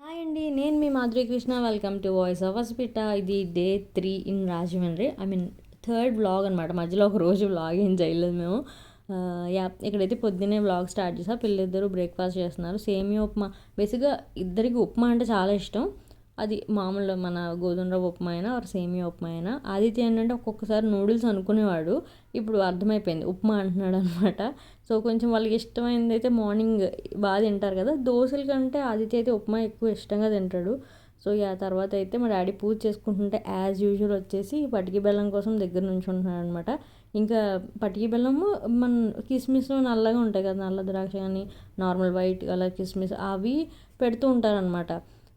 Hi అండి నేను మీ Madhuri Krishna. Welcome to voice of హాస్పిట ఇది day three in Rajahmundry. I mean third vlog అనమాట మధ్యలో ఒక రోజు వ్లాగ్ ఏం చేయలేదు మేము. Uh, యా ఇక్కడైతే పొద్దున్నే వ్లాగ్ స్టార్ట్ చేసా. పిల్లలిద్దరూ బ్రేక్ఫాస్ట్ చేస్తున్నారు. సేమియా ఉప్మా. బేసిక్గా ఇద్దరికి ఉప్మా అంటే చాలా ఇష్టం. అది మామూలు మన గోధుమ రవ్వ ఉప్మా అయినా ఆర్ సేమియా ఉప్మా అయినా. ఆదిత్య ఏంటంటే ఒక్కొక్కసారి నూడిల్స్ అనుకునేవాడు. ఇప్పుడు అర్థమైపోయింది. ఉప్మా అంటున్నాడు అనమాట సో కొంచెం వాళ్ళకి ఇష్టమైనది అయితే మార్నింగ్ బాగా తింటారు కదా. దోశల కంటే ఆదిత్య అయితే ఉప్మా ఎక్కువ ఇష్టంగా తింటాడు. సో ఆ తర్వాత అయితే మా డాడీ పూజ చేసుకుంటుంటే యాజ్ యూజువల్ వచ్చేసి పటికి బెల్లం కోసం దగ్గర నుంచి ఉంటున్నాడు అనమాట ఇంకా పటికి బెల్లము మన కిస్మిస్లో నల్లగా ఉంటాయి కదా నల్ల ద్రాక్ష కానీ నార్మల్ వైట్ కలర్ కిస్మిస్ అవి పెడుతూ ఉంటారనమాట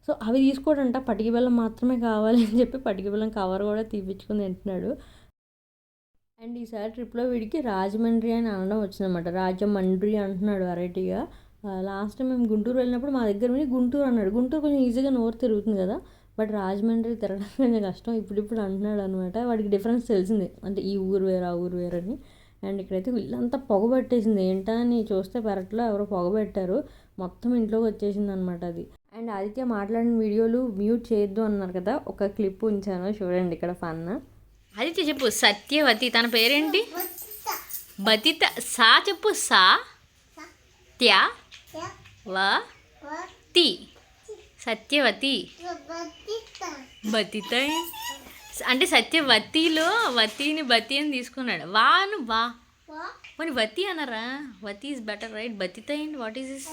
సో అవి తీసుకోడంట పటికి బెల్లం మాత్రమే కావాలి అని చెప్పి పటికి బెల్లం కవర్ కూడా తీపిచ్చుకొని తింటున్నాడు. అండ్ ఈసారి ట్రిప్లో వీడికి రాజమండ్రి అని అనడం వచ్చిందన్నమాట. రాజమండ్రి అంటున్నాడు వెరైటీగా. లాస్ట్ టైం మేము గుంటూరు వెళ్ళినప్పుడు మా దగ్గర విని గుంటూరు అన్నాడు. గుంటూరు కొంచెం ఈజీగా నోరు తిరుగుతుంది కదా. బట్ రాజమండ్రి తిరగడం కొంచెం కష్టం. ఇప్పుడు ఇప్పుడు అంటున్నాడు అనమాట వాడికి డిఫరెన్స్ తెలిసింది. అంటే ఈ ఊరు వేరు ఆ ఊరు వేరు అని. అండ్ ఇక్కడైతే ఇల్లంతా పొగ పట్టేసింది. ఏంటని చూస్తే పెరట్లో ఎవరో పొగ పెట్టారు. మొత్తం ఇంట్లోకి వచ్చేసింది అనమాట అది. అండ్ ఆదిత్య మాట్లాడిన వీడియోలు మ్యూట్ చేయొద్దు అన్నారు కదా. ఒక క్లిప్ ఉంచాను. చూడండి ఇక్కడ ఫన్. ఆదిత్య చెప్పు. సత్యవతి తన పేరేంటి? బతిత. సా చెప్పు. సా. త్యా. వ తి. సత్యవతి. బతిత అంటే సత్యవతిలో వతిని బతి అని తీసుకున్నాడు. వాను వా. మరి వతి అనరా వతి ఇస్ బెటర్ రైట్ బతిత ఏంటి? వాట్ ఈస్ ఇస్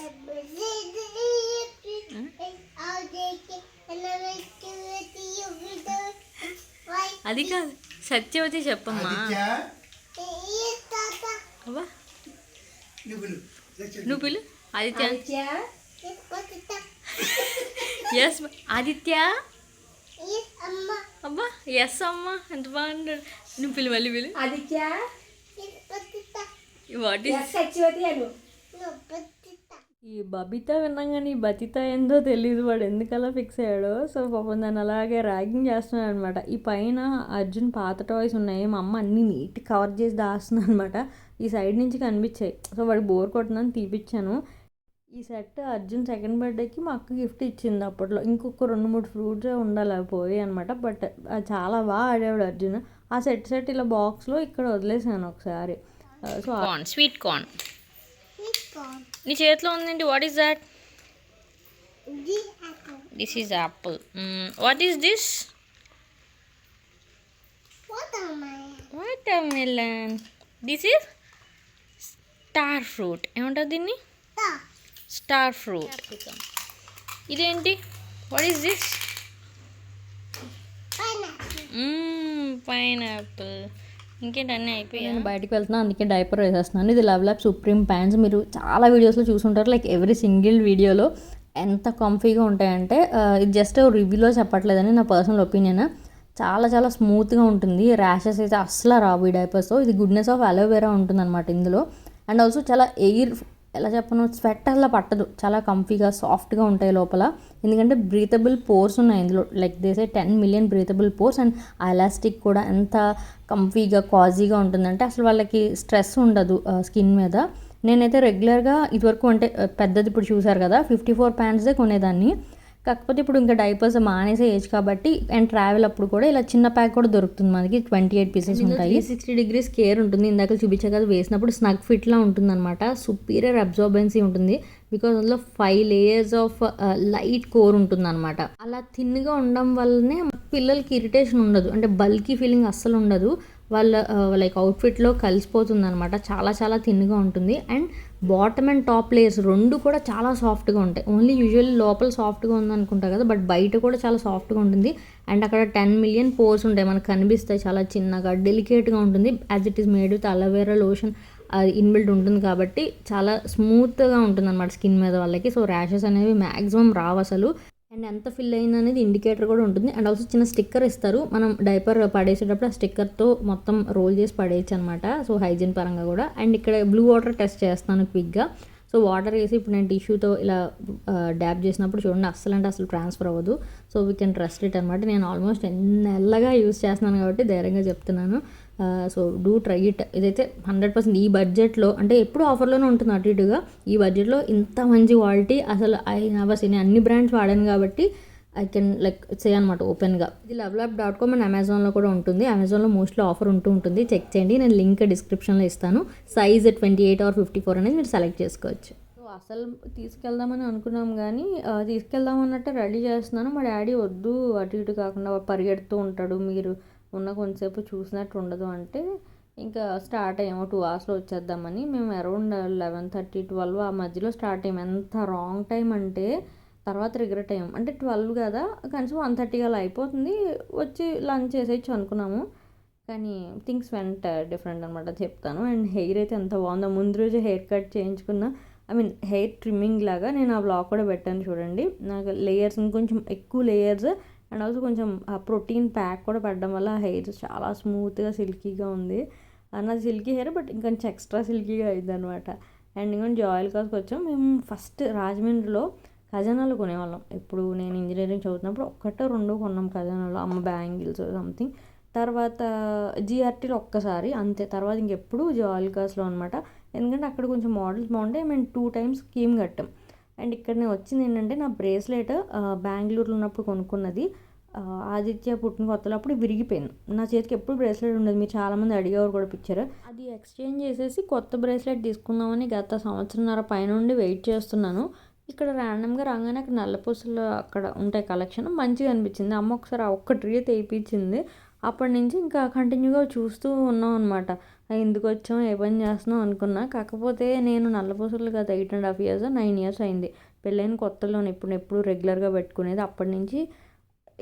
అది కాదు. సత్యవతి చెప్పమ్మా. అవ్వా. నువ్వు పిలు. ఆదిత్య. ఎస్ ఆదిత్య. అబ్బా ఎస్ అమ్మా. ఎంత బాగుంటాడు నువ్వు పిలు మళ్ళీ పిలు. ఆదిత్య. వాట్ ఈస్ సత్యవతి అను. ఈ బబిత విన్నాగానే ఈ బతిత ఏందో తెలియదు వాడు ఎందుకలా ఫిక్స్ అయ్యాడో. సో పాపం దాన్ని అలాగే ర్యాగింగ్ చేస్తున్నాడు అనమాట ఈ పైన అర్జున్ పాత టాయ్స్ ఉన్నాయి మా అమ్మ అన్ని నీట్ కవర్ చేసి దాస్తుంది అనమాట ఈ సైడ్ నుంచి కనిపించాయి. సో వాడు బోర్ కొట్టిందని తీపిచ్చాను. ఈ సెట్ అర్జున్ సెకండ్ బర్త్డేకి మా అక్క గిఫ్ట్ ఇచ్చింది అప్పట్లో. ఇంకొక రెండు మూడు ఫ్రూట్స్ ఉండాలి అవి పోయి అనమాట. బట్ అది చాలా బాగా ఆడేవాడు అర్జున్. ఆ సెట్ సెట్ ఇలా బాక్స్లో ఇక్కడ వదిలేసాను ఒకసారి. సో కార్న్ స్వీట్ కార్న్ నీ చేతిలో ఉందండి. What is that this is apple what is this watermelon this is star fruit ఏముంటుంది దీన్ని? స్టార్ ఫ్రూట్ ఇదేంటి? వాట్ ఈస్ దిస్ పైనాపిల్ ఇంకేంటన్నీ అయిపోయాయి? నేను బయటకు వెళ్తున్నా అందుకే డైపర్ వేసేస్తున్నాను. ఇది లవ్ ల్యాబ్ సుప్రీం ప్యాంట్స్ మీరు చాలా వీడియోస్లో చూసుంటారు లైక్ ఎవ్రీ సింగిల్ వీడియోలో ఎంత కంఫీగా ఉంటాయంటే uh, ఇది జస్ట్ రివ్యూలో చెప్పట్లేదని నా పర్సనల్ ఒపీనియన్ చాలా చాలా స్మూత్గా ఉంటుంది. ర్యాషెస్ అయితే అస్సలు రావు ఈ డైపర్స్తో ఇది గుడ్నెస్ ఆఫ్ అలోవెరా ఉంటుందన్నమాట ఇందులో. అండ్ ఆల్సో చాలా ఎయిర్ ఎలా చెప్పను? స్వెట్ అలా పట్టదు. చాలా కంఫీగా సాఫ్ట్గా ఉంటాయి లోపల. ఎందుకంటే బ్రీతబుల్ పోర్స్ ఉన్నాయి ఇందులో. Like these ten million breathable pores and ఆ ఎలాస్టిక్ కూడా ఎంత కంఫీగా కాజీగా ఉంటుందంటే అసలు వాళ్ళకి స్ట్రెస్ ఉండదు స్కిన్ మీద. నేనైతే రెగ్యులర్గా ఇదివరకు అంటే పెద్దది ఇప్పుడు చూసారు కదా ఫిఫ్టీ ఫోర్ ప్యాంట్స్దే కొనేదాన్ని. కాకపోతే ఇప్పుడు ఇంకా డైపర్స్ మానేసే ఏజ్ కాబట్టి అండ్ ట్రావెల్ అప్పుడు కూడా ఇలా చిన్న ప్యాక్ కూడా దొరుకుతుంది మనకి. ట్వంటీ ఎయిట్ పీసెస్ ఉంటాయి. సిక్స్టీ డిగ్రీస్ కేర్ ఉంటుంది. ఇందాక చూపించా కదా వేసినప్పుడు స్నగ్ ఫిట్లా ఉంటుంది అనమాట సుపీరియర్ అబ్జార్బెన్సీ ఉంటుంది. బికాజ్ అందులో five layers of light core ఉంటుంది అనమాట అలా థిన్గా ఉండడం వల్లనే పిల్లలకి ఇరిటేషన్ ఉండదు. అంటే బల్కీ ఫీలింగ్ అస్సలు ఉండదు. వాళ్ళ లైక్ అవుట్ఫిట్లో కలిసిపోతుంది అనమాట చాలా చాలా థిన్గా ఉంటుంది. And bottom and top layers రెండు కూడా చాలా సాఫ్ట్గా ఉంటాయి. ఓన్లీ యూజువల్లీ లోపల సాఫ్ట్గా ఉంది అనుకుంటా కదా బట్ బయట కూడా చాలా సాఫ్ట్గా ఉంటుంది. అండ్ అక్కడ టెన్ మిలియన్ పోర్స్ ఉంటాయి. మనకు కనిపిస్తాయి చాలా చిన్నగా డెలికేట్గా ఉంటుంది. As it is made with aloe vera lotion అది ఇన్బిల్ట్ ఉంటుంది కాబట్టి చాలా స్మూత్గా ఉంటుంది అనమాట స్కిన్ మీద వాళ్ళకి. సో ర్యాషెస్ అనేవి మ్యాక్సిమం రావు అసలు. అండ్ ఎంత ఫిల్ అయింది అనేది ఇండికేటర్ కూడా ఉంటుంది. అండ్ ఆల్సో చిన్న స్టిక్కర్ ఇస్తారు. మనం డైపర్ పడేసేటప్పుడు ఆ స్టిక్కర్తో మొత్తం రోల్ చేసి పడేయచ్చు అనమాట సో హైజీన్ పరంగా కూడా. అండ్ ఇక్కడ బ్లూ వాటర్ టెస్ట్ చేస్తాను క్విక్గా. సో వాటర్ వేసి ఇప్పుడు నేను టిష్యూతో ఇలా డ్యాప్ చేసినప్పుడు చూడండి అస్సలు అంటే అసలు ట్రాన్స్ఫర్ అవ్వదు. So we can trust it అనమాట. నేను ఆల్మోస్ట్ నెల్లగా యూస్ చేస్తున్నాను కాబట్టి ధైర్యంగా చెప్తున్నాను. సో డూ ట్రై ఇట్ ఇదైతే హండ్రెడ్ పర్సెంట్ ఈ బడ్జెట్లో అంటే ఎప్పుడు ఆఫర్లోనే ఉంటుంది అటు ఇటుగా. ఈ బడ్జెట్లో ఇంత మంచి క్వాలిటీ అసలు ఐ నవర్స్ నేను అన్ని బ్రాండ్స్ వాడాను కాబట్టి ఐ కెన్ లైక్ సే అనమాట ఓపెన్గా ఇది lovelap lab dot com and అమెజాన్లో కూడా ఉంటుంది. అమెజాన్లో మోస్ట్లీ ఆఫర్ ఉంటూ ఉంటుంది. చెక్ చేయండి. నేను లింక్ డిస్క్రిప్షన్లో ఇస్తాను. Size twenty eight or fifty four అనేది మీరు సెలెక్ట్ చేసుకోవచ్చు. సో అసలు తీసుకెళ్దామని అనుకున్నాం కానీ తీసుకెళ్దాం అన్నట్టు రెడీ చేస్తున్నాను. మా డాడీ వద్దు అటు ఇటు కాకుండా పరిగెడుతూ ఉంటాడు. మీరు ఉన్న కొంతసేపు చూసినట్టు ఉండదు అంటే ఇంకా స్టార్ట్ అయ్యాము టూ అవర్స్లో వచ్చేద్దామని. మేము అరౌండ్ లెవెన్ థర్టీ ట్వెల్వ్ ఆ మధ్యలో స్టార్ట్ అయ్యాము ఎంత రాంగ్ టైం అంటే తర్వాత రిగ్రెట్ అయ్యాం. అంటే ట్వెల్వ్ కదా కనీసం వన్ థర్టీ అలా అయిపోతుంది. వచ్చి లంచ్ చేసేయచ్చు అనుకున్నాము. కానీ థింగ్స్ వెంట డిఫరెంట్ అనమాట చెప్తాను. అండ్ హెయిర్ అయితే ఎంత బాగుందో. ముందు రోజు హెయిర్ కట్ చేయించుకున్న ఐ మీన్ హెయిర్ ట్రిమ్మింగ్ లాగా నేను ఆ బ్లాగ్ కూడా పెట్టాను చూడండి. నాకు లేయర్స్ కొంచెం ఎక్కువ లేయర్స్ అండ్ ఆల్సో కొంచెం ఆ ప్రోటీన్ ప్యాక్ కూడా పడడం వల్ల హెయిర్ చాలా స్మూత్గా సిల్కీగా ఉంది. నాది సిల్కీ హెయిర్ బట్ ఇంకొంచెం ఎక్స్ట్రా సిల్కీగా అయింది అనమాట అండ్ ఇంకొంచెం జాయిల్ కాస్కి వచ్చాం. మేము ఫస్ట్ రాజమండ్రిలో ఖజానాలు కొనేవాళ్ళం. ఇప్పుడు నేను ఇంజనీరింగ్ చదువుతున్నప్పుడు ఒక్కటో రెండో కొన్నాం ఖజానాలో అమ్మ బ్యాంగిల్స్ సంథింగ్ తర్వాత జిఆర్టీలో ఒక్కసారి అంతే. తర్వాత ఇంకెప్పుడు జాలికాస్లో అనమాట ఎందుకంటే అక్కడ కొంచెం మోడల్స్ బాగుంటాయి. మేము టూ టైమ్స్ స్కీమ్ కట్టాం. అండ్ ఇక్కడ నేను వచ్చింది ఏంటంటే నా బ్రేస్లెట్ బెంగళూరులో ఉన్నప్పుడు కొనుక్కున్నది. ఆదిత్య పుట్టిన కొత్తలో అప్పుడు విరిగిపోయింది. నా చేతికి ఎప్పుడు బ్రేస్లెట్ ఉండదు. మీరు చాలామంది అడిగేవారు కూడా పిక్చర్ అది ఎక్స్చేంజ్ చేసేసి కొత్త బ్రేస్లెట్ తీసుకుందామని గత సంవత్సరంన్నర పైనుండి వెయిట్ చేస్తున్నాను. ఇక్కడ ర్యాండమ్గా రాగానే అక్కడ నల్లపూసలు అక్కడ ఉంటాయి కలెక్షన్. మంచిగా అనిపించింది. అమ్మ ఒకసారి ఒక్క ట్రీ తెప్పించింది. అప్పటి నుంచి ఇంకా కంటిన్యూగా చూస్తూ ఉన్నాం అనమాట ఎందుకు వచ్చాం ఏ పని చేస్తున్నాం అనుకున్నా. కాకపోతే నేను నల్లపూసలు కదా eight and half years nine years అయింది. పెళ్ళైన కొత్తలో ఇప్పుడు ఎప్పుడు రెగ్యులర్గా పెట్టుకునేది అప్పటి నుంచి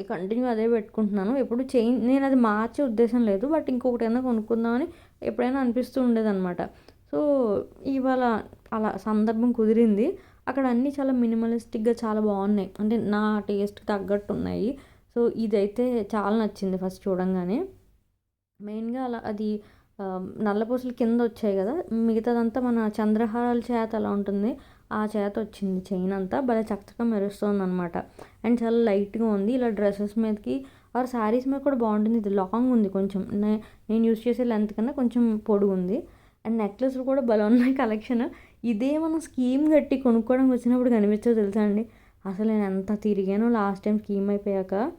కంటిన్యూ అదే పెట్టుకుంటున్నాను. ఎప్పుడు చేంజ్ నేను అది మార్చే ఉద్దేశం లేదు. బట్ ఇంకొకటి ఏదైనా కొనుక్కుందామని ఎప్పుడైనా అనిపిస్తూ ఉండేదన్నమాట. సో ఇవాళ అలా సందర్భం కుదిరింది. అక్కడ అన్నీ చాలా మినిమలిస్టిక్గా చాలా బాగున్నాయి. అంటే నా టేస్ట్కి తగ్గట్టు ఉన్నాయి. సో ఇదైతే చాలా నచ్చింది ఫస్ట్ చూడంగానే. మెయిన్గా అలా అది నల్లపూసలు కింద వచ్చాయి కదా. మిగతాదంతా మన చంద్రహారాల చేత అలా ఉంటుంది. ఆ చేత వచ్చింది చైన్ అంతా. భలే చక్కగా మెరుస్తుంది అనమాట అండ్ చాలా లైట్గా ఉంది. ఇలా డ్రెస్సెస్ మీదకి ఆర్ శారీస్ మీద కూడా బాగుంటుంది. ఇది లాంగ్ ఉంది కొంచెం. నే- నేను యూస్ చేసే లెంత్ కన్నా కొంచెం పొడుగు ఉంది. అండ్ నెక్లెస్లు కూడా భలే ఉన్నాయి కలెక్షన్. ఇదే మనం స్కీమ్ కట్టి కొనుక్కోవడానికి వచ్చినప్పుడు కనిపించదు తెలుసా అండి? అసలు నేను ఎంత తిరిగానో లాస్ట్ టైం స్కీమ్ అయిపోయాక.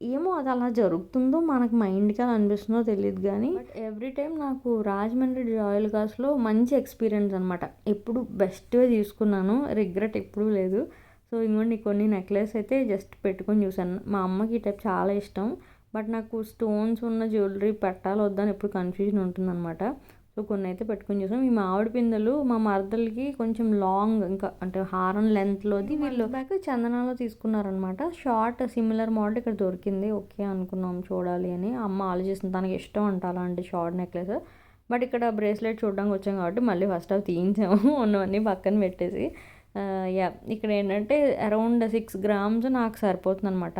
ఏమో అది అలా జరుగుతుందో మనకు మైండ్కి అలా అనిపిస్తుందో తెలియదు కానీ బట్ ఎవ్రీ టైం నాకు రాజమండ్రి రాయల్ కాస్ట్లో మంచి ఎక్స్పీరియన్స్ అనమాట ఎప్పుడు బెస్ట్వే తీసుకున్నాను. రిగ్రెట్ ఎప్పుడూ లేదు. సో ఇంకోండి కొన్ని నెక్లెస్ అయితే జస్ట్ పెట్టుకొని చూసాను మా అమ్మకి ఈ టైప్ చాలా ఇష్టం. బట్ నాకు స్టోన్స్ ఉన్న జ్యువెలరీ పెట్టాలి వద్దని ఎప్పుడు కన్ఫ్యూజన్ ఉంటుందన్నమాట. సో కొన్ని అయితే పెట్టుకొని చూసాం. ఈ మామిడి పిందెలు మా మరదలకి కొంచెం లాంగ్ ఇంకా అంటే హారం లెంత్లోది వీళ్ళు బ్యాక్ చందనాలో తీసుకున్నారనమాట. షార్ట్ సిమిలర్ మోడల్ ఇక్కడ దొరికింది. ఓకే అనుకున్నాం చూడాలి అని. అమ్మ ఆలోచిస్తుంది. తనకి ఇష్టం అంట అలాంటి షార్ట్ నెక్లెస్. బట్ ఇక్కడ బ్రేస్లెట్ చూడడానికి వచ్చాం కాబట్టి మళ్ళీ ఫస్ట్ అవి తీయించాము. ఉన్నవన్నీ పక్కన పెట్టేసి. యా ఇక్కడ ఏంటంటే అరౌండ్ సిక్స్ గ్రామ్స్ నాకు సరిపోతుంది అనమాట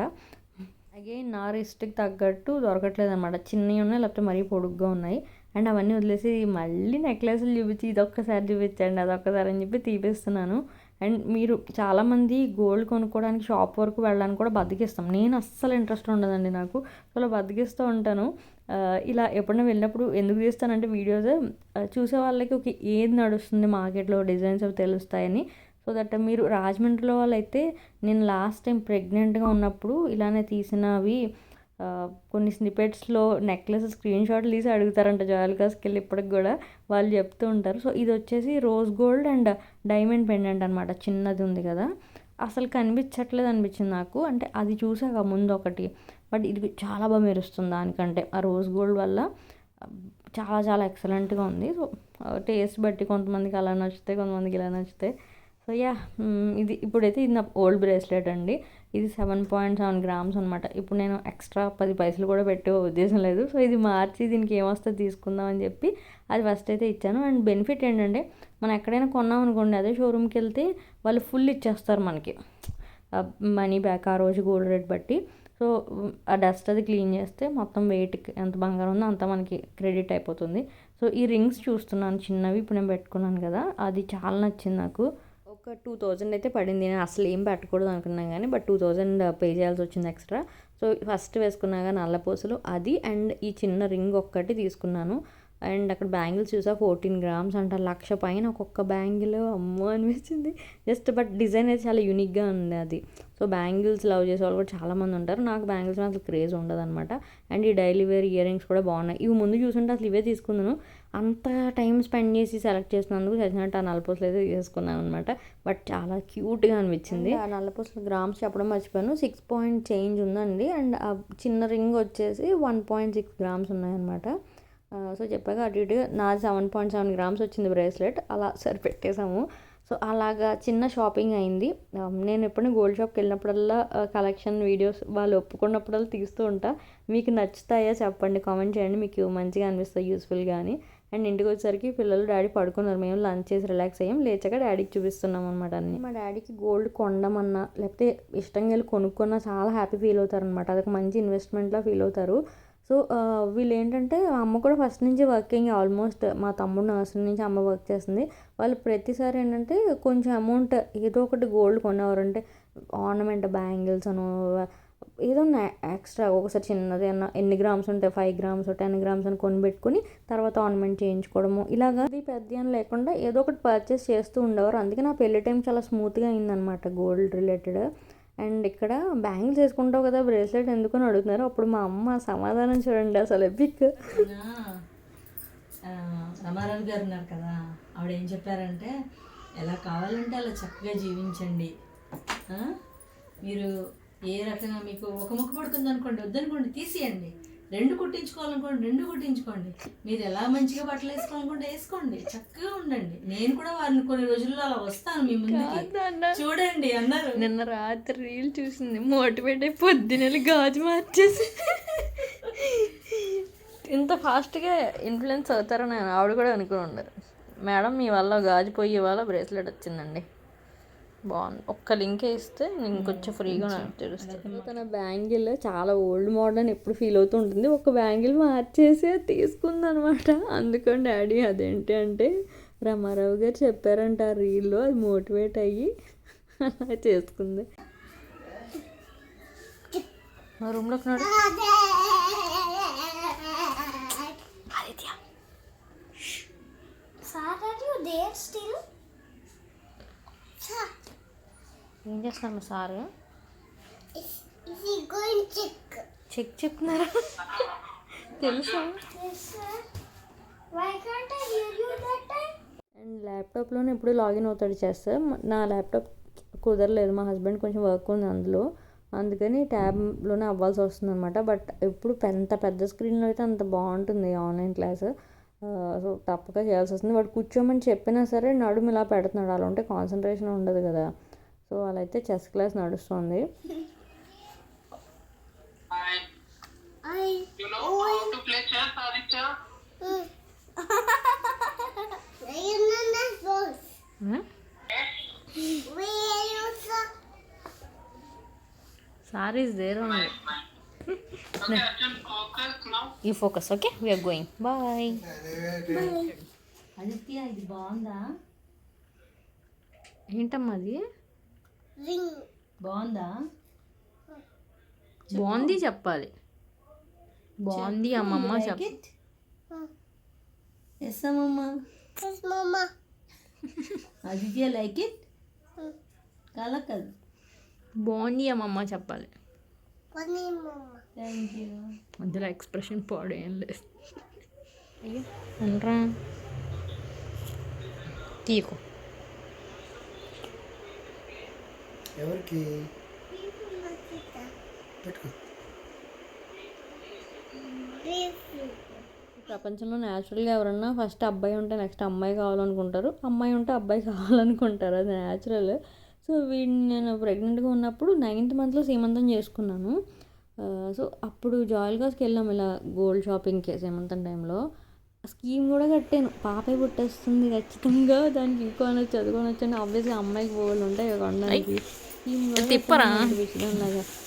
అగైన్ నా రిస్ట్కి తగ్గట్టు దొరకట్లేదు అనమాట చిన్నవి ఉన్నాయి లేకపోతే మరీ పొడుగ్గా ఉన్నాయి. అండ్ అవన్నీ వదిలేసి మళ్ళీ నెక్లెస్లు చూపించి ఇదొక్కసారి చూపించండి అదొక్కసారి అని చెప్పి తీపిస్తున్నాను. అండ్ మీరు చాలామంది గోల్డ్ కొనుక్కోవడానికి షాప్ వరకు వెళ్ళడానికి కూడా బతికిస్తాం. నేను అస్సలు ఇంట్రెస్ట్ ఉండదండి నాకు. సో అలా బతికిస్తూ ఉంటాను. ఇలా ఎప్పుడైనా వెళ్ళినప్పుడు ఎందుకు తీస్తానంటే వీడియోస్ చూసే వాళ్ళకి ఒక ఏది నడుస్తుంది మార్కెట్లో డిజైన్స్ అవి తెలుస్తాయని. సో దట్ మీరు రాజమండ్రిలో వాళ్ళైతే నేను లాస్ట్ టైం ప్రెగ్నెంట్గా ఉన్నప్పుడు ఇలానే తీసినవి కొన్ని స్నిపెట్స్లో నెక్లెస్ స్క్రీన్ షాట్లు తీసి అడుగుతారంట జాలికాస్కి వెళ్ళి ఇప్పటికి కూడా. వాళ్ళు చెప్తూ ఉంటారు. సో ఇది వచ్చేసి rose gold and diamond pendant అనమాట చిన్నది ఉంది కదా. అసలు కనిపించట్లేదు అనిపించింది నాకు. అంటే అది చూసాక ముందు ఒకటి. బట్ ఇది చాలా బాగా మెరుస్తుంది దానికంటే. ఆ రోజ్ గోల్డ్ వల్ల చాలా చాలా ఎక్సలెంట్గా ఉంది. సో టేస్ట్ బట్టి కొంతమందికి అలా నచ్చుతాయి కొంతమందికి ఇలా నచ్చుతాయి సో యా ఇది ఇప్పుడైతే ఇది నా ఓల్డ్ బ్రేస్లెట్ అండి. ఇది సెవెన్ పాయింట్ సెవెన్ గ్రామ్స్ అనమాట ఇప్పుడు నేను ఎక్స్ట్రా పది పైసలు కూడా పెట్టే ఉద్దేశం లేదు. సో ఇది మార్చి దీనికి ఏమొస్తుంది తీసుకుందాం అని చెప్పి అది ఫస్ట్ అయితే ఇచ్చాను. అండ్ బెనిఫిట్ ఏంటంటే మనం ఎక్కడైనా కొన్నాం అనుకోండి అదే షోరూమ్కి వెళ్తే వాళ్ళు ఫుల్ ఇచ్చేస్తారు మనకి. మనీ బ్యాక్ ఆ రోజు గోల్డ్ రేట్ బట్టి. సో ఆ డస్ట్ అది క్లీన్ చేస్తే మొత్తం వెయిట్కి ఎంత బంగారం ఉందో అంత మనకి క్రెడిట్ అయిపోతుంది. సో ఈ రింగ్స్ చూస్తున్నాను చిన్నవి ఇప్పుడు నేను పెట్టుకున్నాను కదా అది చాలా నచ్చింది నాకు. ఒక టూ థౌజండ్ అయితే పడింది. నేను అసలు ఏం పెట్టకూడదు అనుకున్నాను కానీ but two thousand uh, pay చేయాల్సి వచ్చింది ఎక్స్ట్రా సో ఫస్ట్ వేసుకున్నాగా నల్ల పూసలు. అది అండ్ ఈ చిన్న రింగ్ ఒక్కటి తీసుకున్నాను. అండ్ అక్కడ బ్యాంగిల్స్ చూసా ఫోర్టీన్ గ్రామ్స్ అంట లక్ష పైన ఒక్కొక్క బ్యాంగిల్. అమ్మో అనిపించింది. జస్ట్ బట్ డిజైన్ అయితే చాలా యూనిక్గా ఉంది అది. సో బ్యాంగిల్స్ లవ్ చేసే వాళ్ళు కూడా చాలామంది ఉంటారు. నాకు బ్యాంగిల్స్ అసలు క్రేజ్ ఉండదు అనమాట అండ్ ఈ డైలీ వేర్ ఇయర్ రింగ్స్ కూడా బాగున్నాయి. ఇవి ముందు చూసుంటే అసలు ఇవే తీసుకున్నాను అంత టైం స్పెండ్ చేసి సెలెక్ట్ చేసినందుకు చచ్చినట్టు ఆ నలపూసలు అయితే తీసుకున్నాను అనమాట బట్ చాలా క్యూట్గా అనిపించింది. ఆ నలపూసలు గ్రామ్స్ చెప్పడం మర్చిపోయాను. సిక్స్ పాయింట్ చేంజ్ ఉందండి. అండ్ ఆ చిన్న రింగ్ వచ్చేసి వన్ పాయింట్ సిక్స్ గ్రామ్స్ ఉన్నాయన్నమాట. సో చెప్పాక అటు ఇటు నాది సెవెన్ పాయింట్ సెవెన్ గ్రామ్స్ వచ్చింది బ్రేస్లెట్ అలా సరిపెట్టేసాము సో అలాగా చిన్న షాపింగ్ అయింది. నేను ఎప్పుడైనా గోల్డ్ షాప్కి వెళ్ళినప్పుడల్లా కలెక్షన్ వీడియోస్ వాళ్ళు ఒప్పుకున్నప్పుడల్లా తీస్తూ ఉంటా. మీకు నచ్చుతాయా చెప్పండి. కామెంట్ చేయండి. మీకు మంచిగా అనిపిస్తాయి యూస్ఫుల్ కానీ అండ్ ఇంటికి వచ్చేసరికి పిల్లలు డాడీ పడుకున్నారు. మేము లంచ్ చేసి రిలాక్స్ అయ్యాం. లేచాక డాడీకి చూపిస్తున్నాం అనమాట అన్ని. మా డాడీకి గోల్డ్ కొండమన్నా లేకపోతే ఇష్టంగా వెళ్ళి కొనుక్కున్నా చాలా హ్యాపీ ఫీల్ అవుతారు అనమాట అదొక మంచి ఇన్వెస్ట్మెంట్లా ఫీల్ అవుతారు. సో వీళ్ళు ఏంటంటే అమ్మ కూడా ఫస్ట్ నుంచి వర్కింగ్ ఆల్మోస్ట్ మా తమ్ముడు నర్సరీ నుంచి అమ్మ వర్క్ చేస్తుంది. వాళ్ళు ప్రతిసారి ఏంటంటే కొంచెం అమౌంట్ ఏదో ఒకటి గోల్డ్ కొనేవారు. అంటే ఆర్నమెంట్ బ్యాంగిల్స్ అను ఏదో ఎక్స్ట్రా ఒకసారి చిన్నది ఎన్ని గ్రామ్స్ ఉంటాయి? ఫైవ్ గ్రామ్స్ టెన్ గ్రామ్స్ అని కొనిపెట్టుకుని తర్వాత ఆర్నమెంట్ చేయించుకోవడము. ఇలాగా అది పెద్ద అని లేకుండా ఏదో ఒకటి పర్చేస్ చేస్తూ ఉండేవారు. అందుకే నా పెళ్ళి టైం చాలా స్మూత్గా అయిందనమాట గోల్డ్ రిలేటెడ్. అండ్ ఇక్కడ బ్యాంగిల్స్ వేసుకుంటావు కదా బ్రేస్లెట్ ఎందుకు అని అడుగుతున్నారు? అప్పుడు మా అమ్మ సమాధానం చూడండి అసలు ఎపిక్ రమారావు గారు ఉన్నారు కదా ఆవిడ ఏం చెప్పారంటే ఎలా కావాలంటే అలా చక్కగా జీవించండి. మీరు ఏ రకంగా మీకు ఒక ముక్క పడుతుంది అనుకోండి వద్దనుకోండి తీసేయండి. రెండు కుట్టించుకోవాలనుకోండి రెండు కుట్టించుకోండి. మీరు ఎలా మంచిగా బట్టలు వేసుకోవాలనుకుంటే వేసుకోండి చక్కగా ఉండండి. నేను కూడా వారిని కొన్ని రోజుల్లో అలా వస్తాను మీ ముందుకి. చూడండి అన్నారు నిన్న రాత్రి రీల్ చూసింది మోటివేట్ అయి పొద్దునెళ్ళి గాజు మార్చేసి. ఇంత ఫాస్ట్గా ఇన్ఫ్లుయెన్స్ అవుతారని ఆవిడ కూడా అనుకుని ఉండదు మేడం మీ వల్ల గాజు పోయి వాళ్ళ బ్రేస్లెట్ వచ్చిందండి. బాగుంది. ఒక్క లింక్ ఇస్తే నేను కొంచెం. ఫ్రీగా నాకు తెలుస్తుంది. తన బ్యాంగిల్ చాలా ఓల్డ్ మోడల్ అని ఎప్పుడు ఫీల్ అవుతూ ఉంటుంది ఒక బ్యాంగిల్ మార్చేసి అది తీసుకుంది అనమాట అందుకని డాడీ అదేంటి అంటే రమారావు గారు చెప్పారంట ఆ రీల్లో అది మోటివేట్ అయ్యి అలా చేసుకుంది. మా రూమ్లో ఉన్నాడు you there still? Sir, ఏం చేస్తున్నారు మా సారు? చెక్ చెప్తున్నారా? తెలుసా? అండ్ ల్యాప్టాప్లోనే ఎప్పుడు లాగిన్ అవుతాడు చేస్తా నా ల్యాప్టాప్ కుదరలేదు. మా హస్బెండ్ కొంచెం వర్క్ ఉంది అందులో. అందుకని ట్యాబ్లోనే అవ్వాల్సి వస్తుంది అనమాట బట్ ఎప్పుడు ఎంత పెద్ద స్క్రీన్లో అయితే అంత బాగుంటుంది ఆన్లైన్ క్లాస్. సో తప్పక చేయాల్సి వస్తుంది. వాడు కూర్చోమని చెప్పినా సరే నడుము ఇలా పెడుతున్నాడు. అలా ఉంటే కాన్సన్ట్రేషన్ ఉండదు కదా. సో అలా అయితే చెస్ క్లాస్ నడుస్తుంది I. You know how to play chess, Aditya? you know my voice. Where are you, sir? Sir is there now. ఈ focus okay we're going bye Aditya ఇది బాగుందా ఏంటమ్మా అది. బాగుందా? బాగుంది చెప్పాలి. బాగుంది అమ్మమ్మ చెప్ప. ఎస్ అమ్మమ్మ. లైక్ ఇట్ కల కదా బాగుంది అమ్మమ్మ చెప్పాలి? థ్యాంక్ యూ అందులో ఎక్స్ప్రెషన్ పాడు ఏం లేదు అయ్యో. అనరా. తీయకు ఎవరికి? పెట్టుకో. ప్రపంచంలో న్యాచురల్గా ఎవరన్నా ఫస్ట్ అబ్బాయి ఉంటే నెక్స్ట్ అమ్మాయి కావాలనుకుంటారు. అమ్మాయి ఉంటే అబ్బాయి కావాలనుకుంటారు. అది న్యాచురల్ సో వీడిని నేను ప్రెగ్నెంట్గా ఉన్నప్పుడు నైన్త్ మంత్లో సీమంతం చేసుకున్నాను. సో అప్పుడు జాయిల్గాస్కి వెళ్ళాము ఇలా గోల్డ్ షాపింగ్కి సీమంతం టైంలో స్కీమ్ కూడా కట్టాను. పాపే పుట్టేస్తుంది ఖచ్చితంగా. దానికి ఇంకో అనేది చదువుకోనొచ్చు అని ఆబ్వియస్గా అమ్మాయికి పోవాలి ఉంటాయి కొనడానికి తిప్పరా?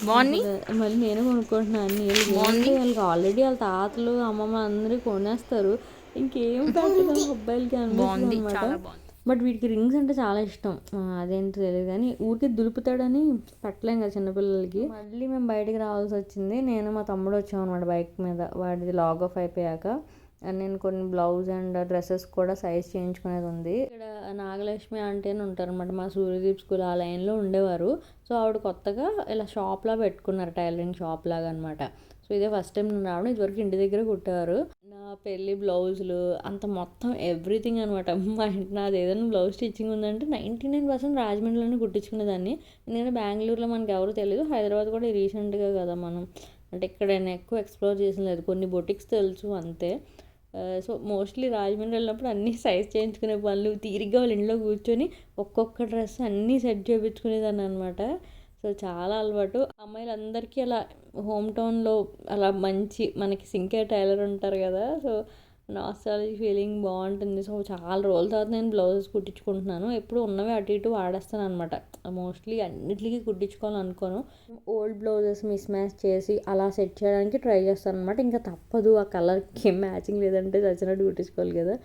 బాగుంది? మళ్ళీ నేను కొనుక్కుంటున్నాను. అన్ని బాగుంది. వాళ్ళకి ఆల్రెడీ వాళ్ళ తాతలు అమ్మమ్మ అందరూ కొనేస్తారు. ఇంకేం పెట్టడం అబ్బాయిలకి అనిపిస్తుంది అనమాట బట్ వీటికి రింగ్స్ అంటే చాలా ఇష్టం. అదేంటో తెలియదు కానీ ఊరికి దులుపుతాడని పెట్టలేం కదా చిన్నపిల్లలకి. మళ్ళీ మేము బయటికి రావాల్సి వచ్చింది. నేను మా తమ్ముడు వచ్చాం అనమాట బైక్ మీద. వాడిది లాగ్ ఆఫ్ అయిపోయాక. నేను కొన్ని బ్లౌజ్ అండ్ డ్రెస్సెస్ కూడా సైజ్ చేయించుకునేది ఉంది. ఇక్కడ నాగలక్ష్మి అంటే అని ఉంటారు అనమాట మా సూర్యదీప్ స్కూల్ ఆ లైన్లో ఉండేవారు. సో ఆవిడ కొత్తగా ఇలా షాప్లా పెట్టుకున్నారు టైలరింగ్ షాప్ లాగా అనమాట సో ఇదే ఫస్ట్ టైం నేను రావడం ఇదివరకు ఇంటి దగ్గర కుట్టేవారు. నా పెళ్ళి బ్లౌజులు అంత మొత్తం ఎవ్రీథింగ్ అనమాట మా ఇంటి నాది ఏదైనా బ్లౌజ్ స్టిచ్చింగ్ ఉందంటే నైంటీ నైన్ పర్సెంట్ రాజమండ్రిలోనే కుట్టించుకునేదాన్ని. ఎందుకంటే బెంగళూరులో మనకి ఎవరు తెలియదు హైదరాబాద్ కూడా రీసెంట్గా కదా మనం. అంటే ఇక్కడ నేను ఎక్కువ ఎక్స్ప్లోర్ చేసిన లేదు. కొన్ని బొటిక్స్ తెలుసు అంతే. సో మోస్ట్లీ రాజమండ్రి వెళ్ళినప్పుడు అన్నీ సైజ్ చేయించుకునే పనులు తీరిగ్గా వాళ్ళ ఇంట్లో కూర్చొని ఒక్కొక్క డ్రెస్ అన్నీ సెట్ చేయించుకునేదాన్ని అనమాట సో చాలా అలవాటు. అమ్మాయిలందరికీ అలా హోమ్ టౌన్లో అలా మంచి మనకి సింకే టైలర్ ఉంటారు కదా సో నాస్టాలజీ ఫీలింగ్ బాగుంటుంది. సో చాలా రోజుల తర్వాత నేను బ్లౌజెస్ కుట్టించుకుంటున్నాను. ఎప్పుడు ఉన్నవి అటు ఇటు వాడేస్తాను అనమాట మోస్ట్లీ అన్నిటికీ కుట్టించుకోవాలనుకోను ఓల్డ్ బ్లౌజెస్ మిస్ మ్యాచ్ చేసి అలా సెట్ చేయడానికి ట్రై చేస్తాను అనమాట ఇంకా తప్పదు. ఆ కలర్కి మ్యాచింగ్ లేదంటే చచ్చినట్టు కుట్టించుకోవాలి కదా.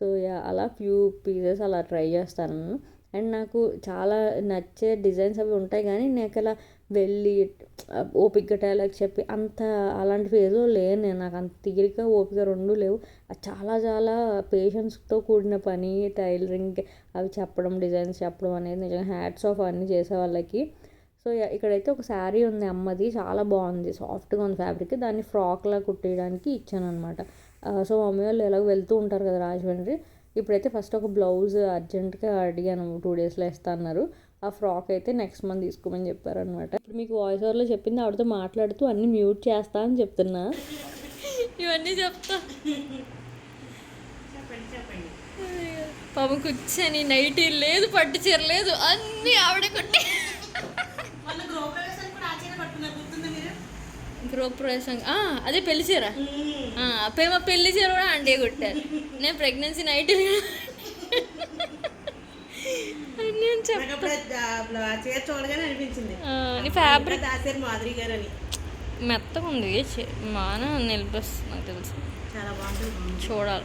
సో అలా ఫ్యూ పీసెస్ అలా ట్రై చేస్తాను. అండ్ నాకు చాలా నచ్చే డిజైన్స్ అవి ఉంటాయి. కానీ నాకు అలా వెళ్ళి ఓపిక డైలాగ్ చెప్పి అంత అలాంటి ఫేజ్లో లేను నేను నాకు అంత తీరిక ఓపిక రెండు లేవు. అది చాలా చాలా పేషెన్స్తో కూడిన పని టైలరింగ్ అవి చెప్పడం డిజైన్స్ చెప్పడం అనేది నిజంగా హ్యాట్స్ ఆఫ్ అన్నీ చేసే వాళ్ళకి. సో ఇక్కడైతే ఒక శారీ ఉంది అమ్మది చాలా బాగుంది సాఫ్ట్గా ఉంది ఫ్యాబ్రిక్ దాన్ని ఫ్రాక్లా కుట్టేయడానికి ఇచ్చాను అనమాట సో మమ్మీ వాళ్ళు ఎలాగో వెళ్తూ ఉంటారు కదా రాజమండ్రి. ఇప్పుడైతే ఫస్ట్ ఒక బ్లౌజ్ అర్జెంట్గా అడిగాను టూ డేస్లో ఇస్తా అన్నారు ఆ ఫ్రాక్ అయితే నెక్స్ట్ మంత్ తీసుకోమని చెప్పారనమాట ఇప్పుడు మీకు వాయిస్ ఓవర్లో చెప్పింది ఆవిడతో మాట్లాడుతూ అన్ని మ్యూట్ చేస్తా అని చెప్తున్నా. ఇవన్నీ చెప్తా. పాపం కూర్చొని నైటీ లేదు పట్టు చీర లేదు అన్నీ ఆవిడ కొట్టి గృహప్రవేశం ఆ, అదే పెళ్ళి చీర. ఆ, ప్రేమ పెళ్ళి చీర కూడా అంటే కుట్టారు. నేను ప్రెగ్నెన్సీ నైట్ నేను అనిపించింది. ఫ్యాబ్రిక్ దాసారు మాధురి గారు అని మెత్తగా ఉంది బాగానే నిలిపిస్తుంది నాకు తెలుసు. చాలా బాగుంటుంది. చూడాలి.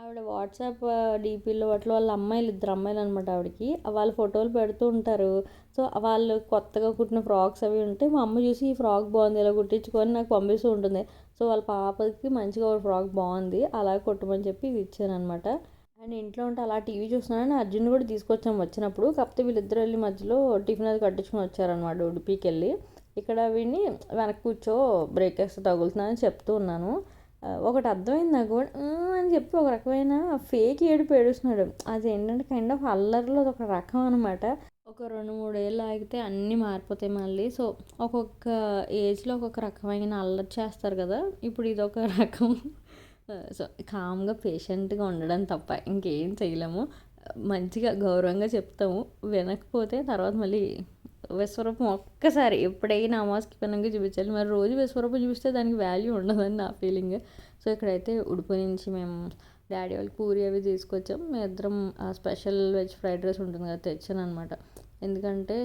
ఆవిడ వాట్సాప్ డీపీలో వాటిలో వాళ్ళ అమ్మాయిలు ఇద్దరు అమ్మాయిలు అనమాట ఆవిడకి. వాళ్ళ ఫోటోలు పెడుతూ ఉంటారు. సో వాళ్ళు కొత్తగా కుట్టిన ఫ్రాక్స్ అవి ఉంటే మా అమ్మ చూసి ఈ ఫ్రాక్ బాగుంది ఇలా కుట్టించుకొని నాకు పంపిస్తూ ఉంటుంది. సో వాళ్ళ పాపకి మంచిగా ఒక ఫ్రాక్ బాగుంది అలా కుట్టమని చెప్పి ఇది ఇచ్చాను అనమాట నేను ఇంట్లో ఉంటే అలా టీవీ చూస్తున్నానని అర్జున్ కూడా తీసుకొచ్చాం వచ్చినప్పుడు. కాకపోతే వీళ్ళిద్దరు వెళ్ళి మధ్యలో టిఫిన్ అది కట్టించుకొని వచ్చారనమాట ఉడిపికి వెళ్ళి. ఇక్కడ వీడిని వెనక్కి కూర్చో బ్రేక్ వేస్తే తగులుతుందని చెప్తూ ఉన్నాను. ఒకటి అర్థమైంది నాకు అని చెప్పి ఒక రకమైన ఫేక్ ఏడుపు ఏడుస్తున్నాడు. అది ఏంటంటే కైండ్ ఆఫ్ అల్లరిలో ఒక రకం అనమాట ఒక రెండు మూడు ఏళ్ళు ఆగితే అన్నీ మారిపోతాయి మళ్ళీ. సో ఒక్కొక్క ఏజ్లో ఒక్కొక్క రకమైన అల్లరి చేస్తారు కదా. ఇప్పుడు ఇది ఒక రకం. సో కామ్గా పేషెంట్గా ఉండడం తప్ప ఇంకేం చేయలేము. మంచిగా గౌరవంగా చెప్తాము. వినకపోతే తర్వాత మళ్ళీ విశ్వరూపం ఒక్కసారి ఎప్పుడైనా అమాస్కి పెనంగా చూపించాలి. మరి రోజు విశ్వరూపం చూపిస్తే దానికి వాల్యూ ఉండదని నా ఫీలింగ్ సో ఇక్కడైతే ఉడుపు నుంచి మేము డాడీ వాళ్ళకి పూరి అవి తీసుకొచ్చాం. మేము ఇద్దరం స్పెషల్ వెజ్ ఫ్రైడ్ రైస్ ఉంటుంది కదా తెచ్చాను అనమాట ఎందుకంటే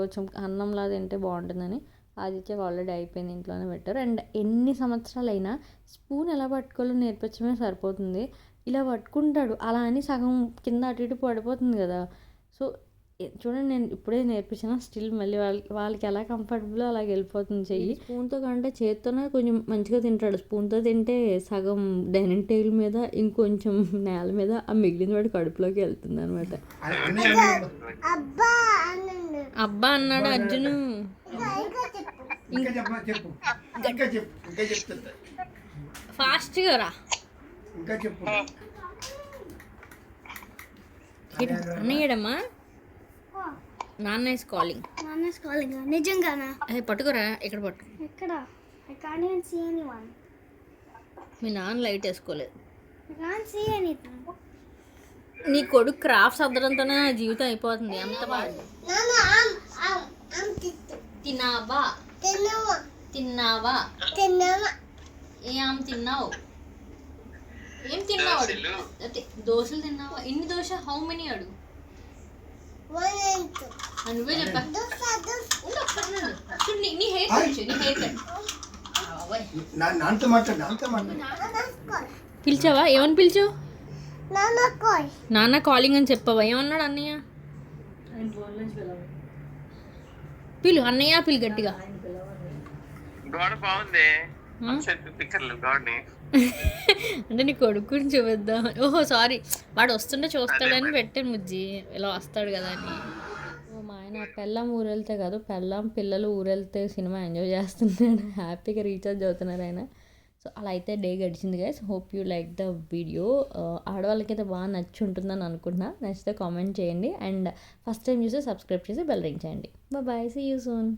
కొంచెం అన్నంలా తింటే బాగుంటుందని ఆదిత్యకి ఆల్రెడీ అయిపోయింది ఇంట్లోనే పెట్టారు. అండ్ ఎన్ని సంవత్సరాలైనా స్పూన్ ఎలా పట్టుకోవాలో నేర్పించడమే సరిపోతుంది. ఇలా పట్టుకుంటాడు. అలా అని సగం కింద అటు ఇటు పడిపోతుంది కదా. సో చూడండి నేను ఇప్పుడే నేర్పించిన స్టిల్ మళ్ళీ వాళ్ళకి వాళ్ళకి ఎలా కంఫర్టబుల్ అలాగ వెళ్ళిపోతుంది చెయ్యి. స్పూన్తో కంటే చేత్తోనే కొంచెం మంచిగా తింటాడు. స్పూన్తో తింటే సగం డైనింగ్ టేబుల్ మీద ఇంకొంచెం నేల మీద ఆ మిగిలిన వాడి కడుపులోకి వెళ్తుంది అనమాట అబ్బా అన్నాడు. అర్జును. ఇంకా చెప్పు. ఇంకా చెప్పు చెప్పు. ఇంకా చెప్పు ఇంకా చెప్తుంటా. ఫాస్ట్గా రా. ఇంకా చెప్పు. అన్నయ్యడమ్మా నాన్న ఇస్ కాలింగ్ నాన్న కాలింగ్ నిజంగానా? అదే పట్టుకోరా ఇక్కడ పట్టు. ఎక్కడ? I can't even see anyone మీ నాన్న లైట్ వేసుకోలేదు. ఐ కాంట్ సీ ఎనీథింగ్ నీ కొడుకు క్రాఫ్ట్స్ అద్దడంతోనే నా జీవితం అయిపోతుంది. ఎంత బాగా నాన్న ఆమ్ ఆమ్ ఆమ్ తిట్టు. తిన్నావా? తిన్నావా? తిన్నావా? ఏం తిన్నావు? ఏం తిన్నావు? దోశలు. తిన్నావా? ఎన్ని దోశ? హౌ మెనీ అడుగు? నువ్వే చెప్పా దోస దోస ఉండు, ఒక్కసారి ఉండు. చూడు, నీ నీ హెయిర్ కట్ నీ హెయిర్ కట్ నా నాన్నతో మాట్లాడు నాన్నతో మాట్లాడు నాన్న కాల్ పిలిచావా? ఏమని పిలిచావు. నాన్న కాలింగ్ అని చెప్పవా? ఏమన్నాడు అన్నయ్య? పిలు అన్నయ్య పిలు గట్టిగా. గోడ బాగుంది. అంటే నీ కొడుకుని చూపిద్దాం. ఓహో సారీ వాడు వస్తుంటే చూస్తాడని పెట్టాను ముజ్జి. ఇలా వస్తాడు కదా అని. నా ఆయన పెళ్ళం ఊరెళ్తే కాదు పెళ్ళం పిల్లలు ఊరెళ్తే సినిమా ఎంజాయ్ చేస్తున్నాడు. హ్యాపీగా రీఛార్జ్ అవుతున్నారు ఆయన. సో అలా అయితే డే గడిచింది guys hope you like the video ఆడవాళ్ళకైతే బాగా నచ్చి ఉంటుందని అనుకుంటున్నా. నచ్చితే కామెంట్ చేయండి. అండ్ ఫస్ట్ టైం చూసి సబ్స్క్రైబ్ చేసి బెల్ రింగ్ చేయండి. Bye see you soon